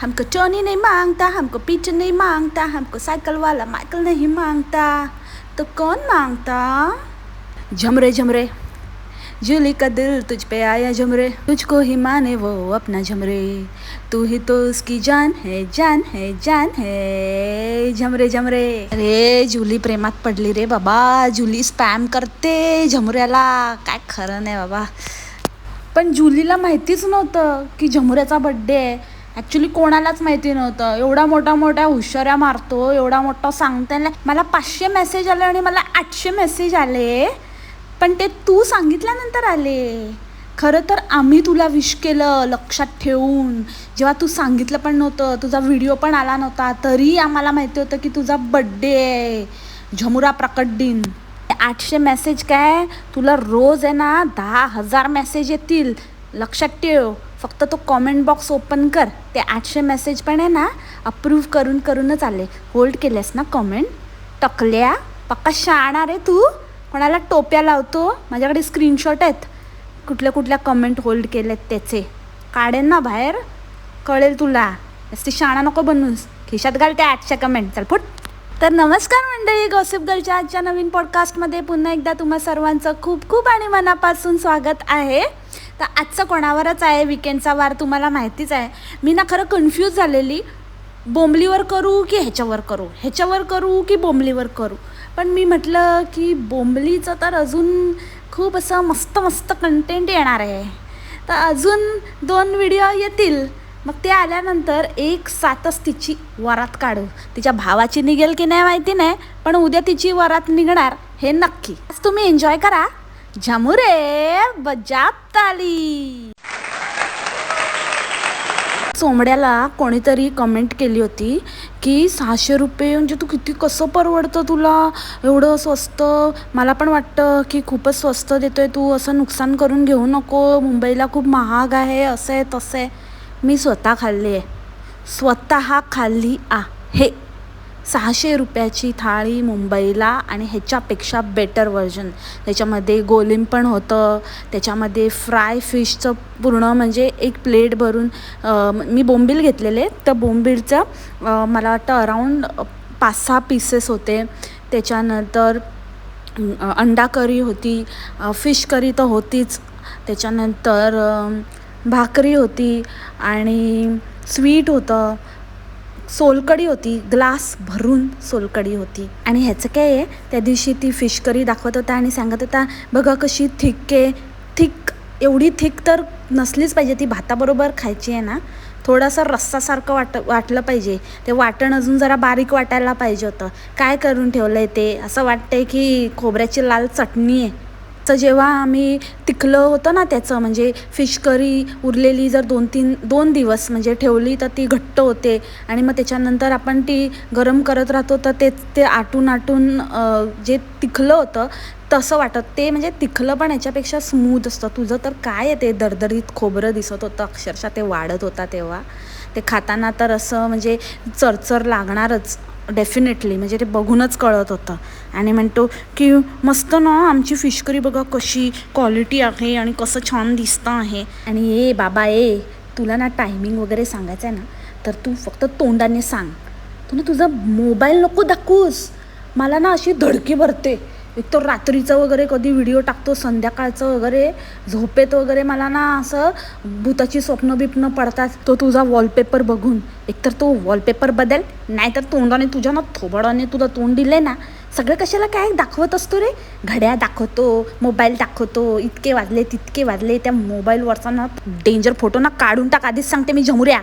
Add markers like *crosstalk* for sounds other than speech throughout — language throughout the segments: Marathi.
हमको चोनी नहीं मांगता हमको पीटर नहीं मांगता हमको साइकिल वाला माइकल नहीं मांगता तो कौन मांगता झमरे झमरे जूली का दिल तुझ पे आया झमरे तुझको ही माने वो अपना झमरे तू ही तो उसकी जान है जान है जान है झमरे झमरे अरे जुली प्रेमात पडली रे बाबा जुली स्पॅम करते झमऱ्याला काय खरं नाही बाबा पण जुलीला माहितीच नव्हतं की झमुऱ्याचा बड्डे आहे ॲक्च्युली कोणालाच माहिती नव्हतं. एवढा मोठा मोठ्या हुशाऱ्या मारतो एवढा मोठा सांगता. मला पाचशे मेसेज आले आणि मला आठशे मेसेज आले. पण ते तू सांगितल्यानंतर आले. खरं तर आम्ही तुला विश केलं लक्षात ठेवून. जेव्हा तू सांगितलं पण नव्हतं तुझा व्हिडिओ पण आला नव्हता तरी आम्हाला माहिती होतं की तुझा बड्डे आहे. झमुरा प्रकट दिन. आठशे मेसेज काय? तुला रोज आहे ना दहा हजार मेसेज येतील. लक्षात ठेव. फक्त तो कॉमेंट बॉक्स ओपन कर. ते आठशे मेसेज पण आहे ना अप्रूव्ह करून करूनच आले. होल्ड केलेस ना कॉमेंट टकल्या. पक्का शाणा रे तू? कोणाला टोप्या लावतो? माझ्याकडे स्क्रीनशॉट आहेत. कुठल्या कुठल्या कमेंट होल्ड केलेत त्याचे. काढेन ना बाहेर. कळेल तुला. ती शाणा नको बनूस. खिशात घाल त्या आठशे कमेंट चल फुट. तर नमस्कार मंडळी गॉसिप गर्लच्या आजच्या नवीन पॉडकास्टमध्ये पुन्हा एकदा तुम्हा सर्वांचं खूप खूप आणि मनापासून स्वागत आहे. तर आजचा कोणावरच आहे विकेंडचा वार तुम्हाला माहितीच आहे. मी ना खरं कन्फ्यूज झालेली. बोंबलीवर करू की ह्याच्यावर करू? ह्याच्यावर करू की बोंबलीवर करू? पण मी म्हटलं की बोंबलीचं तर अजून खूप असं मस्त मस्त कंटेंट येणार आहे. तर अजून दोन व्हिडिओ येतील. मग ते आल्यानंतर एक सातच तिची वरात काढू. तिच्या भावाची निघेल की नाही माहिती नाही पण उद्या तिची वरात निघणार हे नक्की. आज तुम्ही एन्जॉय करा. झमुरे बजाब ताली चोमड्याला कोणीतरी कमेंट केली होती की सहाशे रुपये म्हणजे तू किती कसं परवडतं तुला? एवढं स्वस्त? मला पण वाटतं की खूपच स्वस्त देतोय तू. असं नुकसान करून घेऊ नको. मुंबईला खूप महाग आहे. असं आहे तसं. आहे मी स्वतः खाल्ली आहे स्वतः खाल्ली आहे सहाशे रुपयाची थाळी मुंबईला आणि ह्याच्यापेक्षा बेटर व्हर्जन त्याच्यामध्ये गोलिम पण होतं. त्याच्यामध्ये फ्राय फिशचं पूर्ण म्हणजे एक प्लेट भरून मी बोंबील घेतलेले. तर बोंबीलचं मला वाटतं अराऊंड पाच सहा पीसेस होते. त्याच्यानंतर अंडा करी होती फिश करी तर होतीच. त्याच्यानंतर भाकरी होती आणि स्वीट होतं. सोलकडी होती ग्लास भरून सोलकडी होती. आणि ह्याचं काय आहे? त्या दिवशी ती फिश करी दाखवत होता आणि सांगत होता बघा कशी थिक आहे. थिक एवढी थिक तर नसलीच पाहिजे ती भाताबरोबर खायची आहे ना. थोडंसं रस्सासारखं वाट वाटलं पाहिजे. ते वाटण अजून जरा बारीक वाटायला पाहिजे होतं. काय करून ठेवलं आहे ते? असं वाटतंय की खोबऱ्याची लाल चटणी आहे. तर जेव्हा आम्ही तिखलं होतं ना त्याचं म्हणजे फिश करी उरलेली जर दोन तीन दोन दिवस म्हणजे ठेवली तर ती घट्ट होते. आणि मग त्याच्यानंतर आपण ती गरम करत राहतो तर ते ते आटून आटून जे तिखलं होतं तसं वाटत. ते म्हणजे तिखलं पण याच्यापेक्षा स्मूथ असतं. तुझं तर काय आहे ते दरदरीत खोबरं दिसत होतं. अक्षरशः ते वाढत होता तेव्हा. ते खाताना तर असं म्हणजे चरचर लागणारच. डेफिनेटली म्हणजे ते बघूनच कळत होतं. आणि म्हणतो की मस्त ना आमची फिशकरी बघा कशी क्वालिटी आहे आणि कसं छान दिसतं आहे. आणि ए बाबा ए तुला ना टायमिंग वगैरे सांगायचं आहे ना तर तू फक्त तोंडाने सांग. तू ना तुझा मोबाईल नको दाखवूस. मला ना अशी धडकी भरते. एक तर रात्रीचं वगैरे कधी व्हिडिओ टाकतो संध्याकाळचं वगैरे झोपेत वगैरे मला ना असं भूताची स्वप्न बिप्न पडतात. तो तुझा वॉलपेपर बघून. एकतर तो वॉलपेपर बदल नाहीतर तोंडाने तुझ्या ना थोबाडाने तुला तोंड दिले ना सगळं कशाला काय दाखवत असतो रे? घड्या दाखवतो मोबाईल दाखवतो इतके वाजले तितके वाजले त्या मोबाईलवरचा ना डेंजर फोटो ना काढून टाक आधीच सांगते मी झमुऱ्या.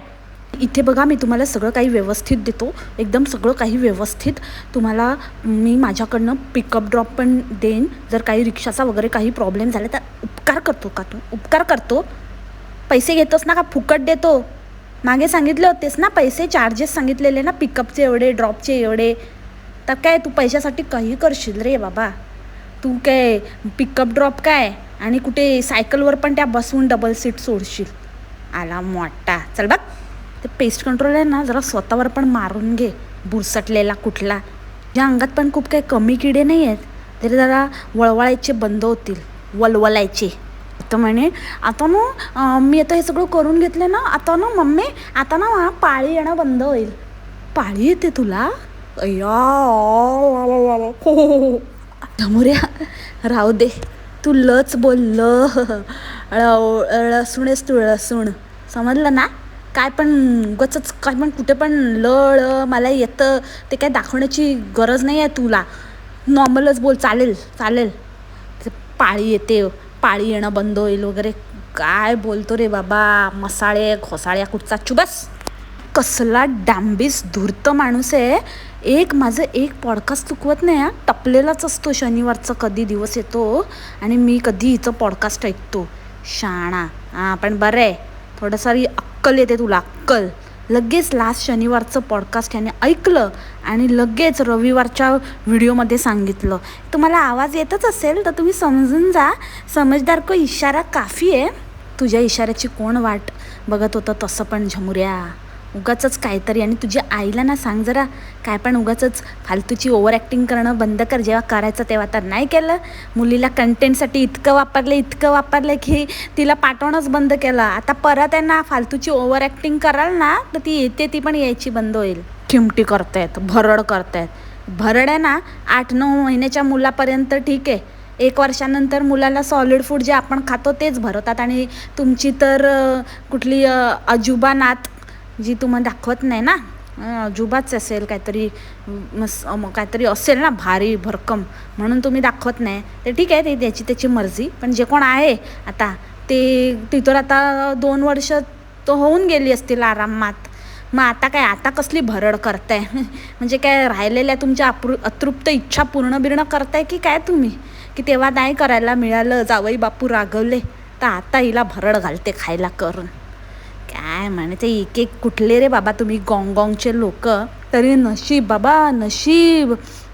इथे बघा मी तुम्हाला सगळं काही व्यवस्थित देतो. एकदम सगळं काही व्यवस्थित. तुम्हाला मी माझ्याकडनं पिकअप ड्रॉप पण देईन. जर काही रिक्षाचा वगैरे काही प्रॉब्लेम झाला तर उपकार करतो का तू? उपकार करतो. पैसे घेतोस ना का? फुकट देतो. मागे सांगितले होतेस ना पैसे चार्जेस सांगितलेले ना पिकअपचे एवढे ड्रॉपचे एवढे. तर काय तू पैशासाठी काही करशील रे बाबा. तू काय पिकअप ड्रॉप काय? आणि कुठे सायकलवर पण त्या बसवून डबल सीट सोडशील. आला मोठा. चल बघ. ते पेस्ट कंट्रोल आहे ना जरा स्वतःवर पण मारून घे. बुरसटलेला कुठला. ज्या अंगात पण खूप काही कमी किडे नाही आहेत. तरी जरा वळवळायचे बंद होतील. वलवलायचे. तर म्हणे आता ना मी आता हे सगळं करून घेतलं ना आता ना मम्मी आता ना मला पाळी येणं बंद होईल. पाळी येते तुला? अय्या ढमुऱ्या राहू दे. तू लच बोल लसूण आहेस तू लसूण समजलं ना? काय पण उगाचच काय पण कुठे पण लळ मला येतं ते काय दाखवण्याची गरज नाही आहे तुला. नॉर्मलच बोल चालेल चालेल. पाळी येते पाळी येणं बंद होईल वगैरे. काय बोलतो रे बाबा मसाळे घोसाळ्या कुठचा चुबस कसला डांबीस धूर्त माणूस आहे. एक माझं एक पॉडकास्ट चुकवत नाही हा. टपलेलाच असतो शनिवारचा कधी दिवस येतो आणि मी कधी हिचं पॉडकास्ट ऐकतो. शाणा. हां पण बरं आहे. थोडंसारी अक्कल येते तुला अक्कल लगेच लास्ट शनिवारचं पॉडकास्ट याने ऐकलं आणि लगेच रविवारच्या व्हिडिओमध्ये सांगितलं. तुम्हाला आवाज येतच असेल तर तुम्ही समजून जा. समजदार को इशारा काफी आहे. तुझ्या इशाऱ्याची कोण वाट बघत होतं तसं पण झमुऱ्या. उगाच काहीतरी. आणि तुझ्या आईला ना सांग जरा काय पण उगाचच फालतूची ओव्हर ॲक्टिंग करणं बंद कर. जेव्हा करायचं तेव्हा तर नाही केलं. मुलीला कंटेंटसाठी इतकं वापरलं इतकं वापरलं की तिला पाठवणंच बंद केलं. आता परत आहे ना फालतूची ओव्हर ॲक्टिंग कराल ना तर ती येते ती पण यायची बंद होईल. चिमटी करतायत भरड करतायत. भरड आहे ना आठ नऊ महिन्याच्या मुलापर्यंत ठीक आहे. एक वर्षानंतर मुलाला सॉलिड फूड जे आपण खातो तेच भरवतात. आणि तुमची तर कुठली अजुबा नात जी तुम्हाला दाखवत नाही ना? अजुबाच असेल काहीतरी मस मग काहीतरी असेल ना भारी भरकम म्हणून तुम्ही दाखवत नाही. ते ठीक आहे ते त्याची त्याची मर्जी. पण जे कोण आहे आता ते तिथं आता दोन वर्ष तो होऊन गेली असतील आरामात. मग आता काय आता कसली भरड करताय? *laughs* म्हणजे काय राहिलेल्या तुमच्या अप्रू अतृप्त इच्छा पूर्ण बिर्ण करताय की काय तुम्ही? की तेव्हा नाही करायला मिळालं जावई बापू रागवले तर आता हिला भरड घालते खायला करून. काय म्हणे ते एक एक कुठले रे बाबा तुम्ही गॉंगॉंगचे लोक. तरी नशीब बाबा नशीब.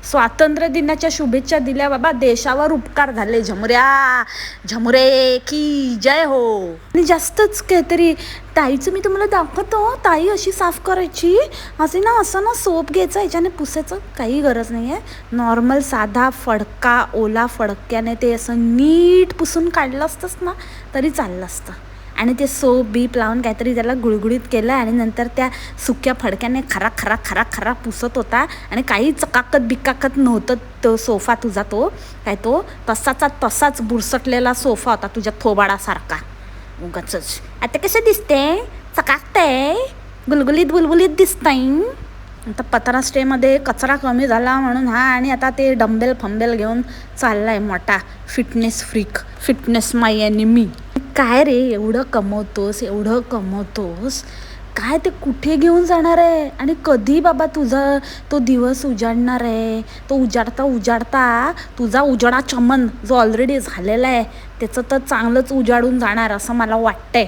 स्वातंत्र्य दिनाच्या शुभेच्छा दिल्या बाबा देशावर उपकार झाले. झमऱ्या झमरे की जय हो. आणि जास्तच काहीतरी ताईचं मी तुम्हाला दाखवतो. ताई अशी साफ करायची. असे ना असं ना सोप घ्यायचं याच्याने पुसायचं काही गरज नाही आहे नॉर्मल साधा फडका ओला फडक्याने ते असं नीट पुसून काढलं असतंच ना तरी चाललं असतं. आणि ते सोप बीप लावून काहीतरी त्याला गुळगुळीत केलं आणि नंतर त्या सुक्या फडक्याने खरा खरा खरा खरा पुसत होता. आणि काही चकाकत बिकाकत नव्हतं तो सोफा तुझा तो. काय तो? तसाचा तसाच बुरसटलेला सोफा होता तुझ्या थोबाडासारखा. उगाच आता कसं दिसते? चकाकतंय? गुलगुलीत गुलगुलीत दिसतंय. आता पत्रा स्टेमध्ये कचरा कमी झाला म्हणून हा आणि आता ते डंबेल फंबेल घेऊन चाललाय मोठा. Fitness freak. फिटनेस माय आणि मी काय रे एवढं कमवतोस एवढं कमवतोस? काय ते कुठे घेऊन जाणार आहे? आणि कधी बाबा तुझा तो दिवस उजाडणार आहे? तो उजाडता उजाडता तुझा उजाडा चमन जो ऑलरेडी झालेला आहे त्याचं तर चांगलंच उजाडून जाणार असं मला वाटतंय.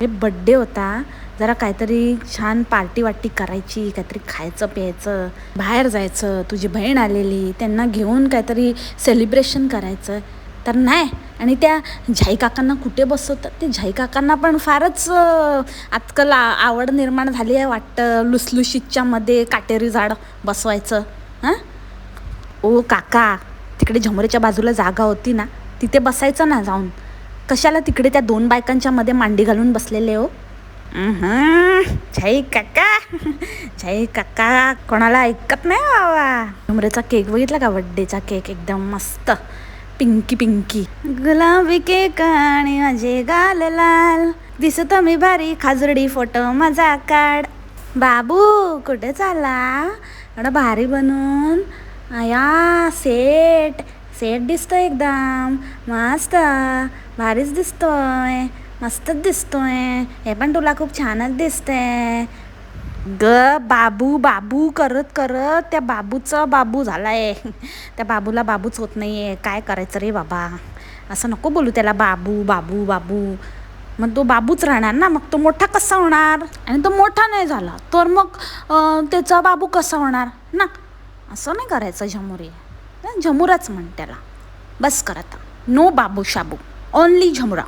हे बड्डे होता. जरा काहीतरी छान पार्टी वाटी करायची काहीतरी खायचं प्यायचं बाहेर जायचं. तुझी बहीण आलेली त्यांना घेऊन काहीतरी सेलिब्रेशन करायचं. तर नाही. आणि त्या झाई काकांना कुठे बसवतात? ते झाई काकांना पण फारच आजकाल आवड निर्माण झाली आहे वाटतं. लुसलुशीच्यामध्ये काटेरी झाड बसवायचं. हां? ओ काका तिकडे झमरेच्या बाजूला जागा होती ना तिथे बसायचं ना जाऊन. कशाला तिकडे त्या दोन बायकांच्या मध्ये मांडी घालून बसलेले हो? झाई काका झाई काका कोणाला ऐकत नाही बाबा. झुमरेचा केक बघितला का? बड्डेचा केक एकदम मस्त. पिंकी पिंकी. गुलाबी केक आणि माझे गाल लाल. दिसत मी भारी खाजरडी फोटो माझा काढ बाबू कुठे चालला? एवढा भारी बनून. आया सेट. सेट दिसतो एकदम. मस्त. भारीच दिसतोय. मस्तच दिसतोय. हे पण तुला खूप छानच दिसतंय. ग बाबू बाबू करत करत त्या बाबूचा बाबू झाला आहे त्या बाबूला बाबूच होत नाही आहे काय करायचं रे बाबा? असं नको बोलू त्याला बाबू बाबू बाबू. मग तो बाबूच राहणार ना? मग तो मोठा कसा होणार? आणि तो मोठा नाही झाला तर मग त्याचा बाबू कसा होणार? ना? असं नाही करायचं झमुरी. झमुराच म्हण त्याला. बस करत नो बाबू शाबू. ओनली झमुरा.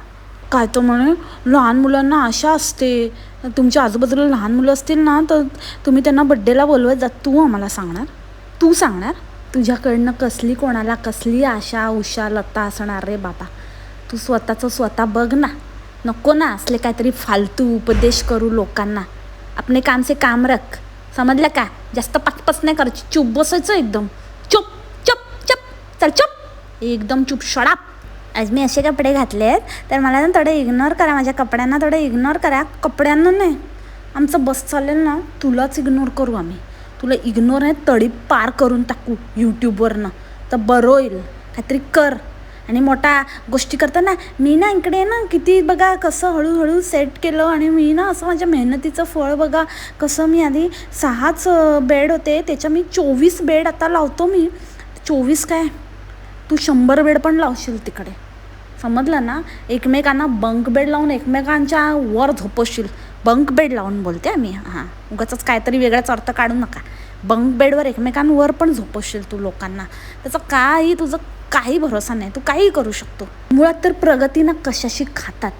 काय तो म्हणे लहान मुलांना आशा असते. तुमच्या आजूबाजूला लहान मुलं असतील ना तर तुम्ही त्यांना बड्डेला बोलवत जा. तू आम्हाला सांगणार? तू सांगणार? तुझ्याकडनं कसली कोणाला कसली आशा उषा लता असणार रे बाबा? तू स्वतःचं स्वतः बघ ना. नको ना असले काहीतरी फालतू उपदेश करू लोकांना. आपले काम से काम रख. समजलं का? जास्त पाचपाच नाही करायची. चुप बसायचं एकदम. चुप चुप चुप. चल चुप. एकदम चुप. शडाप आज मी असे कपडे घातले आहेत तर मला ना थोडं इग्नोर करा माझ्या कपड्यांना थोडं इग्नोर करा. कपड्यांना नाही आमचं बस चालेल ना तुलाच इग्नोर करू आम्ही. तुला इग्नोर आहे तळी पार करून टाकू यूट्यूबवरनं तर बरं होईल काहीतरी कर. आणि मोठा गोष्टी करताना मी ना इकडे ना किती बघा कसं हळूहळू सेट केलं आणि मी ना असं माझ्या मेहनतीचं फळ बघा कसं मी आधी सहाच बेड होते त्याच्या मी चोवीस बेड आता लावतो मी. चोवीस काय? तू शंभर बेड पण लावशील तिकडे. समजलं ना? एकमेकांना बंक बेड लावून एकमेकांच्या वर झोपवशील. बंक बेड लावून बोलते आम्ही हां. उगाच काहीतरी वेगळाच अर्थ काढू नका. बंक बेडवर एकमेकांवर पण झोपवशील तू लोकांना. त्याचा काही तुझं काही भरोसा नाही. तू काही करू शकतो. मुळात तर प्रगतीनं कशाशी खातात?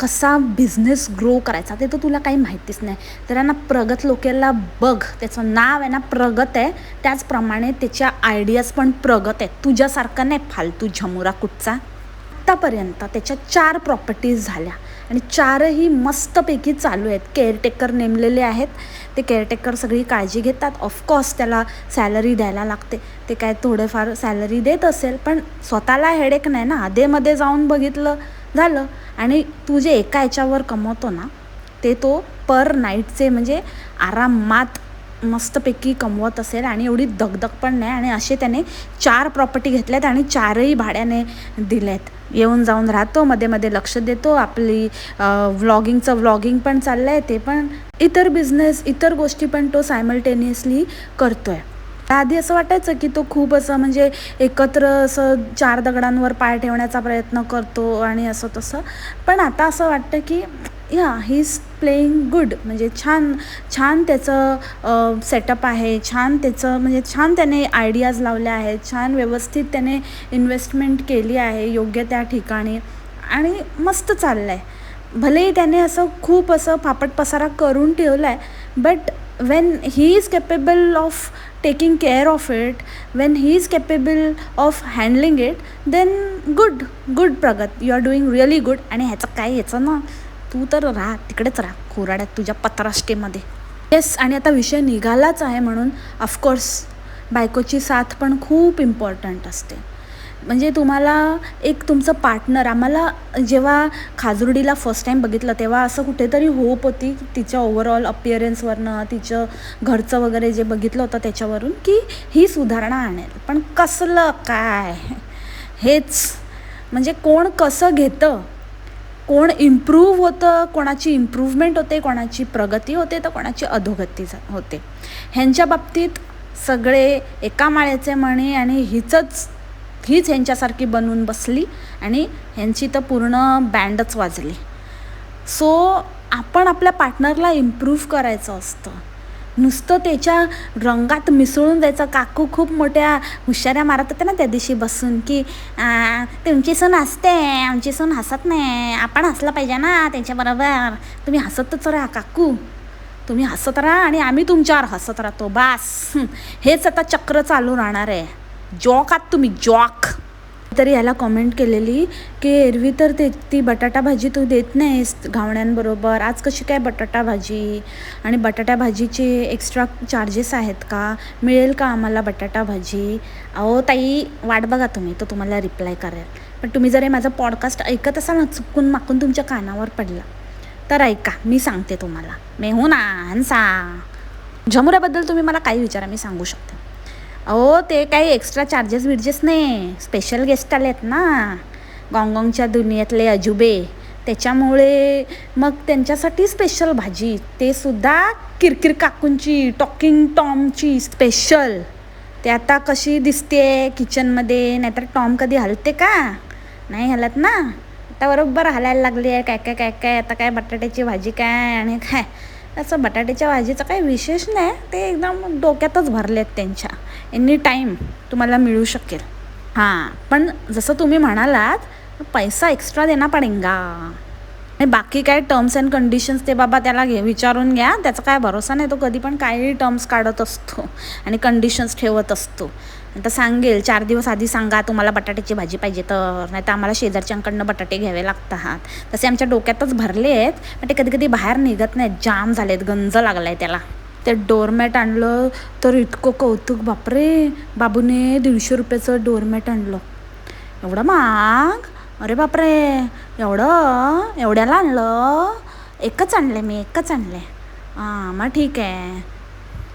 कसा बिझनेस ग्रो करायचा ते तर तुला काही माहितीच नाही. तर ना प्रगत लोकेला बघ. त्याचं नाव आहे ना प्रगत आहे. त्याचप्रमाणे त्याच्या आयडियाज पण प्रगत आहेत. तुझ्यासारखा नाही फालतू झमुरा कुठचा. आत्तापर्यंत त्याच्या चार प्रॉपर्टीज झाल्या. आणि चारही मस्तपैकी चालू आहेत. केअरटेकर नेमलेले आहेत. ते केअरटेकर सगळी काळजी घेतात. ऑफकोर्स त्याला सॅलरी द्यायला लागते. ते काय थोडेफार सॅलरी देत असेल पण स्वतःला हेडेक नाही ना. आधेमध्ये जाऊन बघितलं झालं आणि तू जे एका याच्यावर कमवतो ना ते तो पर नाईटचे म्हणजे आरामात मस्तपैकी कमवत असेल आणि एवढी दगदग पण नाही आणि असे त्याने चार प्रॉपर्टी घेतल्यात आणि चारही भाड्याने दिलेत. येऊन जाऊन राहतो मध्ये मध्ये लक्ष देतो आपली व्लॉगिंगचं व्लॉगिंग पण चाललं आहे ते पण. इतर बिझनेस इतर गोष्टी पण तो सायमल्टेनियसली करतो आहे आधी असं वाटायचं की तो खूप असं म्हणजे एकत्र असं चार दगडांवर पाय ठेवण्याचा प्रयत्न करतो आणि असं तसं. पण आता असं वाटतं की या ही इज प्लेईंग गुड म्हणजे छान छान त्याचं सेटअप आहे. छान त्याचं म्हणजे छान त्याने आयडियाज लावल्या आहेत. छान व्यवस्थित त्याने इन्व्हेस्टमेंट केली आहे योग्य त्या ठिकाणी. आणि मस्त चाललं आहे भलेही त्याने असं खूप असं पापट पसारा करून ठेवला आहे but when he is capable of taking care of it when he is capable of handling it then good good Pragat you are doing really good आणि ह्याचं काय ह्याचं ना तू तर राहा तिकडेच राहा कोराड्यात तुझ्या पत्राष्टेमध्ये. येस आणि आता विषय निघालाच आहे म्हणून ऑफकोर्स बायकोची साथ पण खूप इम्पॉर्टंट असते. म्हणजे तुम्हाला एक तुमचं पार्टनर आम्हाला जेव्हा खाजुर्डीला फर्स्ट टाईम बघितलं तेव्हा असं कुठेतरी होप होती तिच्या ओव्हरऑल अपिअरन्सवरनं तिचं घरचं वगैरे जे बघितलं होतं त्याच्यावरून की ही सुधारणा आणेल. पण कसलं काय? हेच. म्हणजे कोण कसं घेतं? कोण इम्प्रूव्ह होतं? कोणाची इम्प्रूव्हमेंट होते? कोणाची प्रगती होते? तर कोणाची अधोगती होते. ह्यांच्या बाबतीत सगळे एका माळ्याचे म्हणे आणि हिचंच हीच ह्यांच्यासारखी बनवून बसली आणि ह्यांची तर पूर्ण बँडच वाजली. सो आपण आपल्या पार्टनरला इम्प्रूव्ह करायचं असतं. नुसतं त्याच्या रंगात मिसळून जायचं. काकू खूप मोठ्या हुशाऱ्या मारत होत्या ना त्या दिवशी बसून की तुमची सून हसते आमची सून हसत नाही. आपण हसलं पाहिजे ना त्यांच्याबरोबर. तुम्ही हसतच राहा काकू. तुम्ही हसत राहा आणि आम्ही तुमच्यावर हसत राहतो. बास. हेच आता चक्र चालू राहणार आहे. जॉक आहात तुम्ही जॉक. तरी याला कॉमेंट केलेली की एरवी तर ते ती बटाटा भाजी तू देत नाहीस घावण्यांबरोबर. आज कशी काय बटाटा भाजी? आणि बटाटा भाजीचे एक्स्ट्रा चार्जेस आहेत का? मिळेल का आम्हाला बटाटा भाजी? अहो ताई वाट बघा तुम्ही तो तुम्हाला रिप्लाय करेल. पण तुम्ही जर हे माझं पॉडकास्ट ऐकत असाल ना चुकून माकून तुमच्या कानावर पडला तर ऐका मी सांगते तुम्हाला. मेहू ना हंसा. झमुऱ्याबद्दल तुम्ही मला काही विचारा मी सांगू शकते. अहो ते काही एक्स्ट्रा चार्जेस बिर्जेस नाही. स्पेशल गेस्ट आले आहेत ना. गॉंगॉंगच्या दुनियेतले अजुबे. त्याच्यामुळे मग त्यांच्यासाठी स्पेशल भाजी. ते सुद्धा किरकिर काकूंची टॉकिंग टॉमची स्पेशल ते आता कशी दिसते किचनमध्ये नाहीतर टॉम कधी हलते का? नाही हलत ना? आता बरोबर हलायला लागली आहे काय काय काय काय? आता काय बटाट्याची भाजी काय आणि काय? असं बटाट्याच्या भाजीचं काही विशेष नाही ते एकदम डोक्यातच भरले आहेत त्यांच्या. एनी टाईम तुम्हाला मिळू शकेल. हां पण जसं तुम्ही म्हणालात पैसा एक्स्ट्रा देना पडेंगा आणि बाकी काय टर्म्स अँड कंडिशन्स ते बाबा त्याला घे विचारून घ्या. त्याचा काय भरोसा नाही तो कधी पण काही टर्म्स काढत असतो आणि कंडिशन्स ठेवत असतो. आता सांगेल चार दिवस आधी सांगा तुम्हाला बटाट्याची भाजी पाहिजे तर. नाही तर आम्हाला शेजारच्यांकडनं बटाटे घ्यावे लागतात. तसे आमच्या डोक्यातच भरले आहेत पण ते कधी कधी बाहेर निघत नाहीत. जाम झालेत गंज लागला आहे त्याला. ते डोरमॅट आणलं तर इतकं कौतुक बापरे! बाबूने दीडशे रुपयाचं डोरमॅट आणलं. एवढं महाग? अरे बापरे! एवढं? एवढ्याला आणलं? एकच आणलं मी एकच आणले. हां मग ठीक आहे.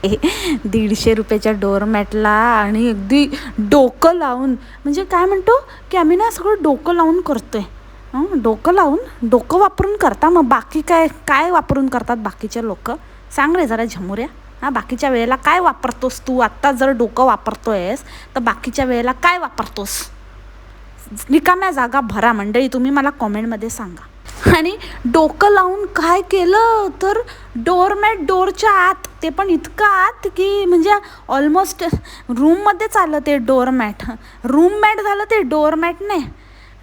दीडशे रुपयाच्या डोरमॅटला आणि अगदी डोकं लावून म्हणजे काय म्हणतो की आम्ही ना सगळं डोकं लावून करतो आहे डोकं लावून डोकं वापरून करता. मग बाकी काय काय वापरून करतात बाकीचे लोक? सांग रे जरा झमुऱ्या. हां बाकीच्या वेळेला काय वापरतोस तू? आत्ता जर डोकं वापरतोयस तर बाकीच्या वेळेला काय वापरतोस? रिकाम्या जागा भरा मंडळी तुम्ही मला कॉमेंटमध्ये सांगा. आणि डोकं लावून काय केलं तर डोरमॅट डोरच्या आत ते पण इतकं आत की म्हणजे ऑलमोस्ट रूममध्येच आलं ते डोरमॅट रूममॅट झालं ते डोरमॅट नाही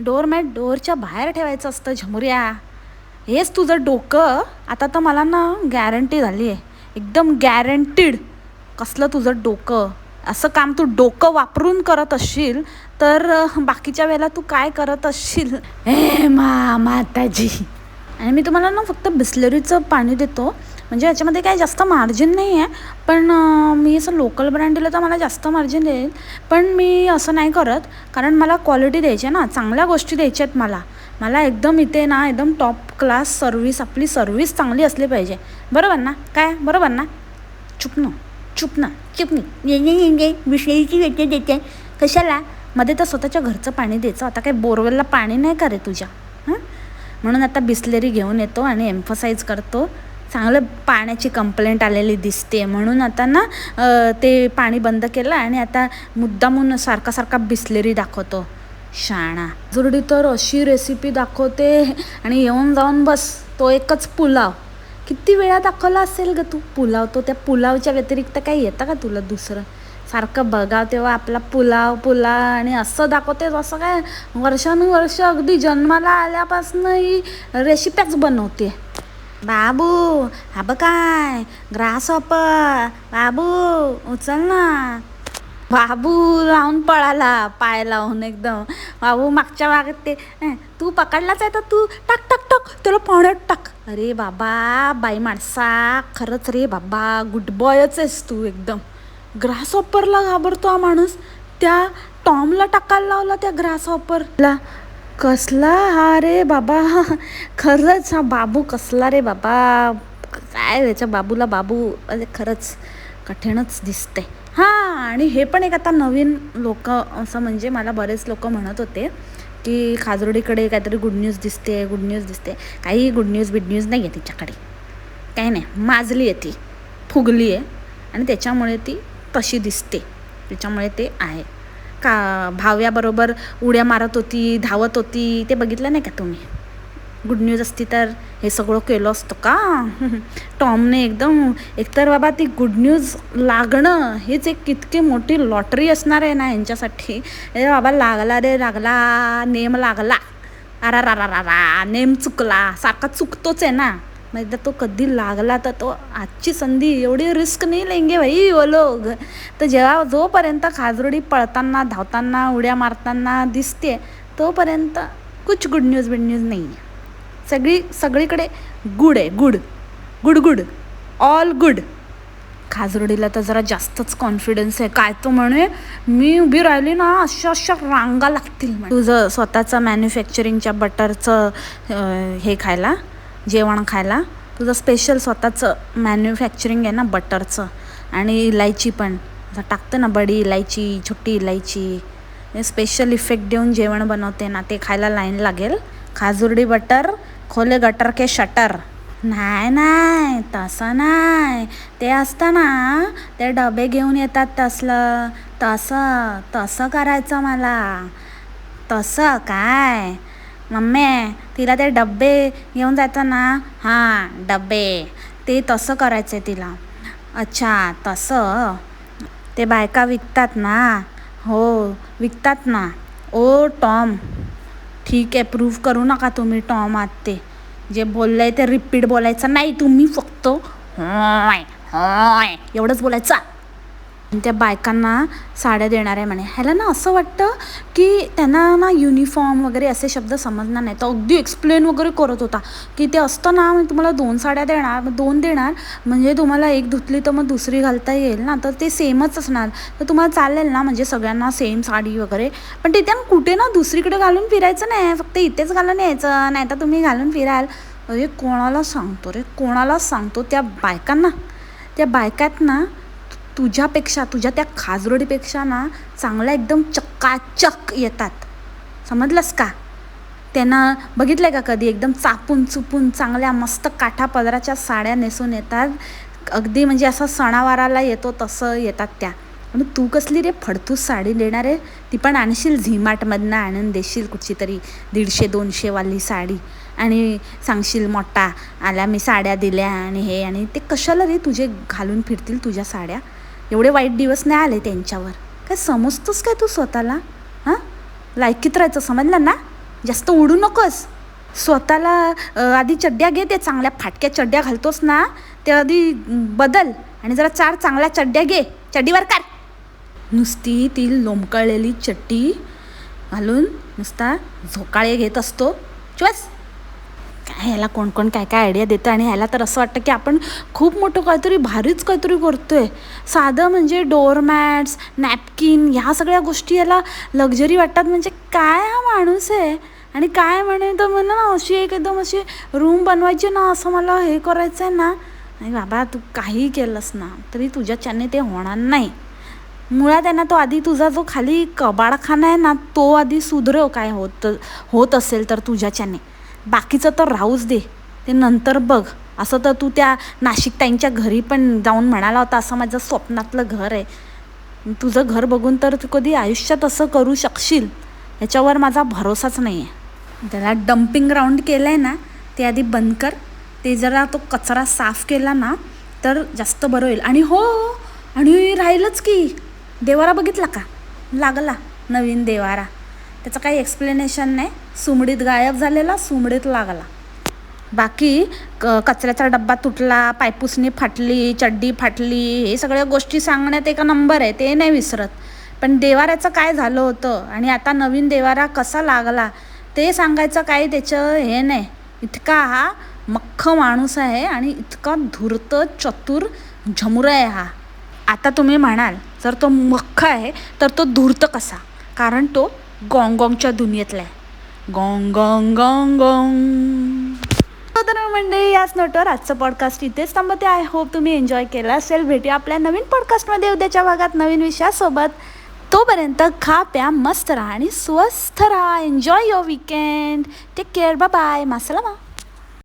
डोरमॅट डोरच्या बाहेर ठेवायचं असतं झमुऱ्या. हेच तुझं डोकं. आता तर मला ना गॅरंटी झाली आहे एकदम गॅरंटीड कसलं तुझं डोकं. असं काम तू डोकं वापरून करत असशील तर बाकीच्या वेळेला तू काय करत असशील? ए मा माताजी. आणि मी तुम्हाला ना फक्त बिस्लरीचं पाणी देतो. म्हणजे याच्यामध्ये काही जास्त मार्जिन नाही आहे पण मी असं लोकल ब्रँड दिलं तर मला जास्त मार्जिन देईल पण मी असं नाही करत कारण मला क्वालिटी द्यायची आहे ना. चांगल्या गोष्टी द्यायच्या आहेत मला. मला एकदम इथे ना एकदम टॉप क्लास सर्विस आपली सर्विस चांगली असली पाहिजे. बरोबर ना? काय? बरोबर ना? ना. चुप ना चुप नाही. ये ये ये ये. विषयीची वेटे देते. कशाला? मध्ये तर स्वतःच्या घरचं पाणी द्यायचं. आता काय बोरवेलला पाणी नाही का रे तुझ्या? हं? म्हणून आता बिसलेरी घेऊन येतो आणि एम्फसाईज करतो. चांगलं पाण्याची कंप्लेंट आलेली दिसते. म्हणून आता ना ते पाणी बंद केलं आणि आता मुद्दामून सारखा सारखा बिस्लेरी दाखवतो. शाणा. जुरडी तर अशी रेसिपी दाखवते आणि येऊन जाऊन बस. तो एकच पुलाव. किती वेळा दाखवला असेल ग तू? पुलाव तो त्या पुलावच्या व्यतिरिक्त काही येतं का तुला दुसरं? सारखं बघाव तेव्हा आपला पुलाव पुलाव आणि असं दाखवते असं काय? वर्षानुवर्ष अगदी जन्माला आल्यापासून ही रेसिप्याच बनवते. बाबू हा बघ काय? ग्रास बाबू उचल ना. बाबू लावून पळाला पाय लावून एकदम. बाबू मागच्या भागात ते तू पकडलाच आहे तर तू टाक टाक टाक. त्याला पाण्यात टाक. अरे बाबा बाई माणसा खरंच रे बाबा गुड बॉयच आहेस तू एकदम. ग्रास ऑपरला घाबरतो हा माणूस. त्या टॉमला टाकायला लावला त्या ग्रास ऑपरला कसला हा रे बाबा? *laughs* खरंच हा बाबू कसला रे बाबा? काय त्याच्या बाबूला बाबू अरे खरंच कठीणच दिसते हां आणि हे पण एक आता नवीन लोक असं म्हणजे मला बरेच लोक म्हणत होते की खाजरोडीकडे काहीतरी गुड न्यूज दिसते गुड न्यूज दिसते. काही गुड न्यूज बिड न्यूज नाही आहे तिच्याकडे. काही नाही. माजली आहे ती. फुगली आहे. आणि त्याच्यामुळे ती तशी दिसते. त्याच्यामुळे ते आहे. का भाव्याबरोबर उड्या मारत होती धावत होती ते बघितलं नाही का तुम्ही? गुड न्यूज असती तर हे सगळं केलं असतं का? *laughs* टॉमने एकदम एकतर बाबा ती गुड न्यूज लागणं हेच एक कितकी मोठी लॉटरी असणार आहे ना यांच्यासाठी. अरे बाबा लागला रे लागला नेम लागला. अरा रा रा रा रा नेम चुकला सारखा चुकतोच आहे ना. मग एकदा तो कधी लागला तर तो आजची संधी एवढी रिस्क नाही लेंगे भाई वो लोग. तर जेव्हा जोपर्यंत खाजरोडी पळताना धावताना उड्या मारताना दिसते तोपर्यंत कुछ गुड न्यूज बिड न्यूज नाही आहे सगळी सगळीकडे गुड आहे good. Good good. All good खाजरडीला तर जरा जास्तच कॉन्फिडन्स आहे. काय तो म्हणे मी उभी राहिली ना अशा अशा रांगा लागतील तुझं स्वतःचं मॅन्युफॅक्चरिंगच्या बटरचं हे खायला जेवण खायला तुझं स्पेशल स्वतःचं मॅन्युफॅक्चरिंग आहे ना बटरचं. आणि इलायची पण. टाकते टाकतं ना बडी इलायची छोटी इलायची. स्पेशल इफेक्ट देऊन जेवण बनवते ना ते खायला लाईन लागेल. खाजुर्डी बटर खोले गटर के शटर. नाही नाही तसं नाही. ते असतं ना ते डबे घेऊन येतात तसलं. तसं तसं करायचं मला. तसं काय? मम्मी तिला ते डब्बे घेऊन जायचं ना? हां डबे ते तसं करायचं आहे तिला. अच्छा तसं? ते बायका विकतात ना? हो विकतात ना. Oh Tom. ठीक आहे प्रूव्ह करू नका तुम्ही टॉम आत ते जे बोललंय ते रिपीट बोलायचं. नाही तुम्ही फक्त होय होय एवढंच बोलायचं. त्या बायकांना साड्या देणार आहे म्हणे. ह्याला ना असं वाटतं की त्यांना ना युनिफॉर्म वगैरे असे शब्द समजणार नाही तर अगदी एक्सप्लेन वगैरे करत होता की ते असतं ना मी तुम्हाला दोन साड्या देणार दोन देणार. म्हणजे तुम्हाला एक धुतली तर मग दुसरी घालता येईल ना. तर ते सेमच असणार. तर तुम्हाला चालेल ना म्हणजे सगळ्यांना सेम साडी वगैरे. पण तिथे ना कुठे ना दुसरीकडे घालून फिरायचं नाही. फक्त इथेच घालून यायचं. नाही तर तुम्ही घालून फिराल. अरे कोणाला सांगतो रे? कोणाला सांगतो त्या बायकांना? त्या बायकात ना तुझ्यापेक्षा तुझ्या त्या खाजरोडीपेक्षा ना चांगल्या एकदम चक्काचक येतात. समजलंस का? त्यांना बघितलं आहे का कधी? एकदम चापून चुपून चांगल्या मस्त काठा पदराच्या साड्या नेसून येतात. अगदी म्हणजे असं सणावाराला येतो तसं येतात त्या. आणि तू कसली रे फडतूस साडी देणार? आहे ती पण आणशील झीमार्टमधनं आणून देशील कुठची तरी दीडशे दोनशेवाली साडी. आणि सांगशील मोठा आल्या मी साड्या दिल्या आणि हे आणि ते. कशाला रे तुझे घालून फिरतील तुझ्या साड्या? एवढे वाईट दिवस नाही आले त्यांच्यावर. काय समजतोस काय तू स्वतःला? हां? लायकीत राहायचं समजलं ना? जास्त उडू नकोस. स्वतःला आधी चड्ड्या घे ते चांगल्या फाटक्या चड्ड्या घालतोस ना ते आधी बदल आणि जरा चार चांगल्या चड्ड्या घे. चड्डीवर कर. नुसती ती लोंबकळलेली चड्डी घालून नुसता झोकाळे घेत असतो. चुवास काय ह्याला कोण कोण काय काय आयडिया देतं? आणि ह्याला तर असं वाटतं की आपण खूप मोठं काहीतरी भारीच काहीतरी आहे साधं म्हणजे डोअरमॅट्स नॅपकिन ह्या सगळ्या गोष्टी याला लक्झरी वाटतात. म्हणजे काय हा माणूस आहे? आणि काय म्हणे? तर म्हणा ना अशी एक एकदम अशी रूम बनवायची ना असं मला हे करायचं आहे ना. नाही बाबा तू काही केलंस ना तरी तुझ्याच्याने ते होणार नाही. मुळात आहे ना तो आधी तुझा जो खाली कबाडखाना आहे ना तो आधी सुधरव काय होत होत असेल तर तुझ्याच्याने बाकीचं तर राहूच दे. ते नंतर बघ. असं तर तू त्या नाशिक नाशिकताईंच्या घरी पण जाऊन म्हणाला होता असं माझं स्वप्नातलं घर आहे. तुझं घर बघून तर तू कधी आयुष्यात असं करू शकशील. याच्यावर माझा भरोसाच नाही आहे त्याला डम्पिंग ग्राउंड केलं आहे ना ते आधी बंद कर. ते जरा तो कचरा साफ केला ना तर जास्त बरं होईल. आणि हो आणि राहीलच की. देवारा बघितला का? लागला नवीन देवारा. त्याचं काही एक्सप्लेनेशन नाही. सुमडीत गायब झालेला सुमडीत लागला. बाकी क कचऱ्याचा डब्बा तुटला पायपुसणी फाटली चड्डी फाटली हे सगळ्या गोष्टी सांगण्यात एका नंबर आहे ते नाही विसरत. पण देवाऱ्याचं काय झालं होतं आणि आता नवीन देवारा कसा लागला ते सांगायचं काही त्याचं हे नाही. इतका हा मख्ख माणूस आहे आणि इतका धूर्त चतुर झमुर आहे हा. आता तुम्ही म्हणाल जर तो मख्ख आहे तर तो धूर्त कसा? कारण तो गॉंगॉंगच्या दुनियेतला आहे गॉंग गॉंग गॉंग गॉंग तर मंडळी याच नोटवर आजचं पॉडकास्ट इथेच थांबते आय होप तुम्ही एन्जॉय केला असेल. भेटी आपल्या नवीन पॉडकास्टमध्ये उद्याच्या भागात नवीन विषयासोबत. तोपर्यंत खा प्या मस्त राहा आणि स्वस्थ राहा. Enjoy your weekend take care bye bye मासलामा